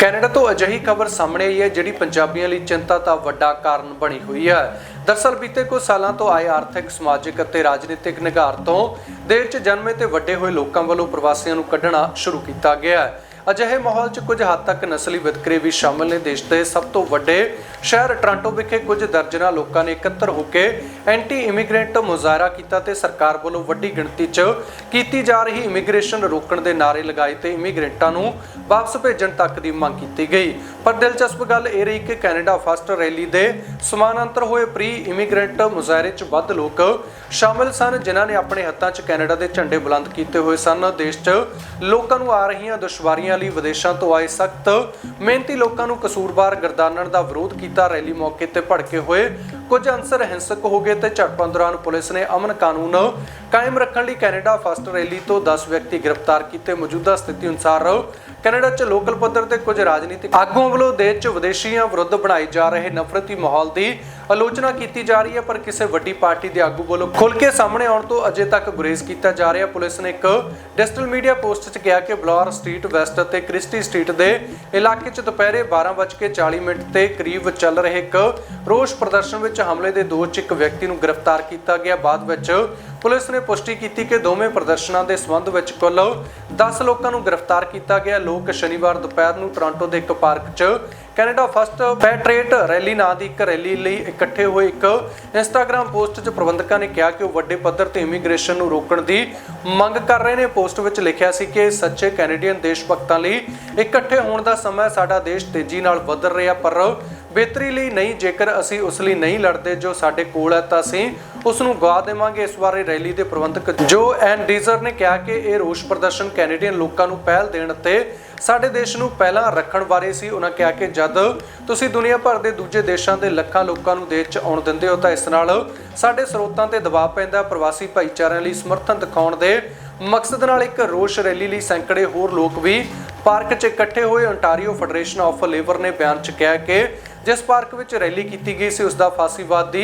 Canada ਤੋਂ ਅਜਿਹੀ ਖਬਰ ਸਾਹਮਣੇ ਆਈ ਹੈ, ਜਿਹੜੀ ਪੰਜਾਬੀਆਂ ਲਈ ਚਿੰਤਾ ਦਾ ਵੱਡਾ ਕਾਰਨ ਬਣੀ ਹੋਈ ਹੈ। ਦਰਸਲ ਬੀਤੇ ਕੁਝ ਸਾਲਾਂ ਤੋਂ ਆਏ ਆਰਥਿਕ, ਸਮਾਜਿਕ ਅਤੇ ਰਾਜਨੀਤਿਕ ਨਿਗਾਰ ਤੋਂ ਦੇਸ਼ 'ਚ ਜਨਮੇ ਤੇ ਵੱਡੇ ਹੋਏ ਲੋਕਾਂ ਵੱਲੋਂ ਪ੍ਰਵਾਸੀਆਂ ਨੂੰ ਕੱਢਣਾ ਸ਼ੁਰੂ ਕੀਤਾ ਗਿਆ ਹੈ। ਅਜਿਹੇ ਮਾਹੌਲ 'ਚ ਕੁਝ ਹੱਦ ਤੱਕ ਨਸਲੀ ਵਿਤਕਰੇ ਵੀ ਸ਼ਾਮਲ ਨੇ ਦੇਸ਼ ਦੇ ਸਭ ਤੋਂ ਵੱਡੇ ਸ਼ਹਿਰ ਟ੍ਰਾਂਟੋ ਵਿਖੇ ਕੁਝ ਦਰਜਨਾਂ ਲੋਕਾਂ ਨੇ ਇਕੱਤਰ ਹੋ ਕੇ ਐਂਟੀ ਇਮੀਗ੍ਰੈਂਟ ਮੁਜ਼ਾਹਰਾ ਕੀਤਾ ਤੇ ਸਰਕਾਰ ਵੱਲੋਂ ਵੱਡੀ ਗਿਣਤੀ 'ਚ ਕੀਤੀ ਜਾ ਰਹੀ ਇਮੀਗ੍ਰੇਸ਼ਨ ਰੋਕਣ ਦੇ ਨਾਅਰੇ ਲਗਾਏ ਤੇ ਇਮੀਗ੍ਰੈਂਟਾਂ ਨੂੰ ਵਾਪਸ ਭੇਜਣ ਤੱਕ ਦੀ ਮੰਗ ਕੀਤੀ ਗਈ। ਪਰ ਦਿਲਚਸਪ ਗੱਲ ਇਹ ਰਹੀ ਕਿ ਕੈਨੇਡਾ ਫਸਟ ਰੈਲੀ ਦੇ ਸਮਾਨਾਂਤਰ ਹੋਏ ਪ੍ਰੀ ਇਮੀਗ੍ਰੈਂਟ ਮੁਜ਼ਾਹਰੇ 'ਚ ਵੱਧ ਲੋਕ ਸ਼ਾਮਲ ਸਨ, ਜਿਨ੍ਹਾਂ ਨੇ ਆਪਣੇ ਹੱਥਾਂ 'ਚ ਕੈਨੇਡਾ ਦੇ ਝੰਡੇ ਬੁਲੰਦ ਕੀਤੇ ਹੋਏ ਸਨ। ਦੇਸ਼ 'ਚ ਲੋਕਾਂ ਨੂੰ ਆ ਰਹੀਆਂ ਦੁਸ਼ਵਾਰੀਆਂ ਲਈ ਵਿਦੇਸ਼ਾਂ ਤੋਂ ਆਏ ਸਖਤ ਮਿਹਨਤੀ ਲੋਕਾਂ ਨੂੰ ਕਸੂਰਵਾਰ ਗਰਦਾਨਣ ਦਾ ਵਿਰੋਧ ਕੀਤਾ। ਰੈਲੀ ਮੌਕੇ ਤੇ ਭੜਕੇ ਹੋਏ। ਕੁਝ ਅੰਸਰ ਹਿੰਸਕ ਹੋ ਗਏ ਤੇ ਝੜਪਾਂ ਦੌਰਾਨ ਪੁਲਿਸ ਨੇ ਅਮਨ ਕਾਨੂੰਨ ਕਾਇਮ ਰੱਖਣ ਲਈ ਕੈਨੇਡਾ ਫਸਟ ਰੈਲੀ ਤੋਂ 10 ਵਿਅਕਤੀ ਗ੍ਰਿਫਤਾਰ ਕੀਤੇ। ਮੌਜੂਦਾ ਸਥਿਤੀ ਅਨੁਸਾਰ ਕੈਨੇਡਾ 'ਚ ਲੋਕਲ ਪੱਧਰ ਤੇ ਕੁਝ ਰਾਜਨੀਤਿਕ ਆਗੂਆਂ ਵੱਲੋਂ ਦੇਸ਼ 'ਚ ਵਿਦੇਸ਼ੀਆਂ ਵਿਰੁੱਧ ਬਣਾਏ ਜਾ ਰਹੇ ਨਫ਼ਰਤੀ ਮਾਹੌਲ ਦੀ ਆਲੋਚਨਾ ਕੀਤੀ ਜਾ ਰਹੀ ਹੈ, ਪਰ ਕਿਸੇ ਵੱਡੀ ਪਾਰਟੀ ਦੇ ਆਗੂ ਵੱਲੋਂ ਖੁੱਲ੍ਹ ਕੇ ਸਾਹਮਣੇ ਆਉਣ ਤੋਂ ਅਜੇ ਤੱਕ ਗੁਰੇਜ਼ ਕੀਤਾ ਜਾ ਰਿਹਾ। ਪੁਲਿਸ ਨੇ ਇੱਕ ਡਿਜੀਟਲ ਮੀਡੀਆ ਪੋਸਟ 'ਚ ਕਿਹਾ ਕਿ ਬਲੌਰ ਸਟਰੀਟ ਵੈਸਟ ਅਤੇ ਕ੍ਰਿਸਟੀ ਸਟਰੀਟ ਦੇ ਇਲਾਕੇ 'ਚ ਦੁਪਹਿਰੇ 12:40 ਮਿੰਟ ਤੇ ਕਰੀਬ ਚੱਲ ਰਹੇ ਇੱਕ ਰੋਸ ਪ੍ਰਦਰਸ਼ਨ ਵਿੱਚ ਹਮਲੇ ਦੇ ਦੋਸ਼ 'ਚ ਇੱਕ ਵਿਅਕਤੀ ਨੂੰ ਗ੍ਰਿਫਤਾਰ ਕੀਤਾ ਗਿਆ। ਬਾਅਦ ਵਿੱਚ ਪੁਲਿਸ ਨੇ ਪੁਸ਼ਟੀ ਕੀਤੀ ਕਿ ਦੋਵੇਂ ਪ੍ਰਦਰਸ਼ਨਾਂ ਦੇ ਸੰਬੰਧ ਵਿੱਚ ਕੁੱਲ 10 ਲੋਕਾਂ ਨੂੰ ਗ੍ਰਿਫਤਾਰ ਕੀਤਾ ਗਿਆ। ਲੋਕ ਸ਼ਨੀਵਾਰ ਦੁਪਹਿਰ ਨੂੰ ਟੋਰਾਂਟੋ ਦੇ ਇੱਕ ਪਾਰਕ 'ਚ ਕੈਨੇਡਾ ਫਸਟ ਪੈਟਰੇਟ ਰੈਲੀ ਨਾਂ ਦੀ ਇੱਕ ਰੈਲੀ ਲਈ ਇਕੱਠੇ ਹੋਏ ਇੱਕ ਇੰਸਟਾਗ੍ਰam ਪੋਸਟ 'ਚ ਪ੍ਰਬੰਧਕਾਂ ਨੇ ਕਿਹਾ ਕਿ ਉਹ ਵੱਡੇ ਪੱਧਰ ਤੇ ਇਮੀਗ੍ਰੇਸ਼ਨ ਨੂੰ ਰੋਕਣ ਦੀ ਮੰਗ ਕਰ ਰਹੇ ਨੇ। ਪੋਸਟ ਵਿੱਚ ਲਿਖਿਆ ਸੀ ਕਿ ਸੱਚੇ ਕੈਨੇਡੀਅਨ ਦੇਸ਼ ਭਗਤਾਂ ਲਈ ਇਕੱਠੇ ਹੋਣ ਦਾ ਸਮਾਂ ਸਾਡਾ ਦੇਸ਼ ਤੇਜ਼ੀ ਨਾਲ ਵੱਧ ਰਿਹਾ, ਪਰ ਬਿਹਤਰੀ ਲਈ ਨਹੀਂ, ਜੇਕਰ ਅਸੀਂ ਉਸ ਲਈ ਨਹੀਂ ਲੜਦੇ ਜੋ ਸਾਡੇ ਕੋਲ ਹੈ, ਤਾਂ ਅਸੀਂ ਉਸ ਨੂੰ ਗਵਾ ਦੇਵਾਂਗੇ ਇਸ ਬਾਰੇ ਰੈਲੀ ਦੇ ਪ੍ਰਬੰਧਕ ਜੋ ਐਨ ਡੀਜ਼ਰ ਨੇ ਕਿਹਾ ਕਿ ਇਹ ਰੋਸ ਪ੍ਰਦਰਸ਼ਨ ਕੈਨੇਡੀਅਨ ਲੋਕਾਂ ਨੂੰ ਪਹਿਲ ਦੇਣ ਅਤੇ ਸਾਡੇ ਦੇਸ਼ ਨੂੰ ਪਹਿਲਾਂ ਰੱਖਣ ਬਾਰੇ ਸੀ। ਉਹਨਾਂ ਕਿਹਾ ਕਿ ਜਦ ਤੁਸੀਂ ਦੁਨੀਆ ਭਰ ਦੇ ਦੂਜੇ ਦੇਸ਼ਾਂ ਦੇ ਲੱਖਾਂ ਲੋਕਾਂ ਨੂੰ ਦੇਸ਼ 'ਚ ਆਉਣ ਦਿੰਦੇ ਹੋ, ਤਾਂ ਇਸ ਨਾਲ ਸਾਡੇ ਸਰੋਤਾਂ ਤੇ ਦਬਾਅ ਪੈਂਦਾ। ਪ੍ਰਵਾਸੀ ਭਾਈਚਾਰਿਆਂ ਲਈ ਸਮਰਥਨ ਦਿਖਾਉਣ ਦੇ ਮਕਸਦ ਨਾਲ ਇੱਕ ਰੋਸ ਰੈਲੀ ਲਈ ਸੈਂਕੜੇ ਹੋਰ ਲੋਕ ਵੀ ਪਾਰਕ 'ਚ ਇਕੱਠੇ ਹੋਏ। ਓਨਟਾਰੀਓ ਫੈਡਰੇਸ਼ਨ ਆਫ ਲੇਬਰ ਨੇ ਬਿਆਨ 'ਚ ਕਿਹਾ ਕਿ ਜਿਸ ਪਾਰਕ ਵਿੱਚ ਰੈਲੀ ਕੀਤੀ ਗਈ ਸੀ ਉਸ ਦਾ ਫਾਸੀਵਾਦ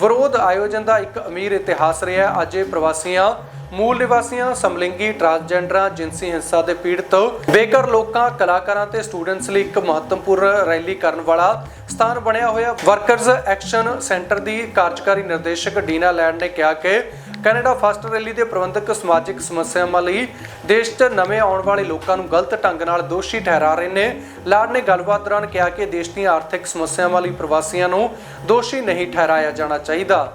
ਵਿਰੋਧ ਆਯੋਜਨ ਦਾ ਇੱਕ ਅਮੀਰ ਇਤਿਹਾਸ ਰਿਹਾ। ਅੱਜ ਇਹ ਪ੍ਰਵਾਸੀਆਂ, ਮੂਲ ਨਿਵਾਸੀਆਂ, ਸਮਲਿੰਗੀ, ਟਰਾਂਸਜੈਂਡਰਾਂ, ਜਿਨਸੀ ਹਿੰਸਾ ਦੇ ਪੀੜਤ, ਬੇਘਰ ਲੋਕਾਂ, ਕਲਾਕਾਰਾਂ ਤੇ ਸਟੂਡੈਂਟਸ ਲਈ ਇੱਕ ਮਹੱਤਵਪੂਰਨ ਰੈਲੀ ਕਰਨ ਵਾਲਾ ਸਥਾਨ ਬਣਿਆ ਹੋਇਆ। ਵਰਕਰਜ਼ ਐਕਸ਼ਨ ਸੈਂਟਰ ਦੀ ਕਾਰਜਕਾਰੀ ਨਿਰਦੇਸ਼ਕ ਡੀਨਾ ਲੈਂਡ ਨੇ ਕਿਹਾ ਕਿ ਕੈਨੇਡਾ ਫਸਟ ਰੈਲੀ ਦੇ ਪ੍ਰਬੰਧਕ ਸਮਾਜਿਕ ਸਮੱਸਿਆਵਾਂ ਲਈ ਦੇਸ਼ 'ਚ ਨਵੇਂ ਆਉਣ ਵਾਲੇ ਲੋਕਾਂ ਨੂੰ ਗਲਤ ਢੰਗ ਨਾਲ ਦੋਸ਼ੀ ਠਹਿਰਾ ਰਹੇ ਨੇ। ਲਾਡ ਨੇ ਗੱਲਬਾਤ ਦੌਰਾਨ ਕਿਹਾ ਕਿ ਦੇਸ਼ ਦੀਆਂ ਆਰਥਿਕ ਸਮੱਸਿਆਵਾਂ ਲਈ ਪ੍ਰਵਾਸੀਆਂ ਨੂੰ ਦੋਸ਼ੀ ਨਹੀਂ ਠਹਿਰਾਇਆ ਜਾਣਾ ਚਾਹੀਦਾ।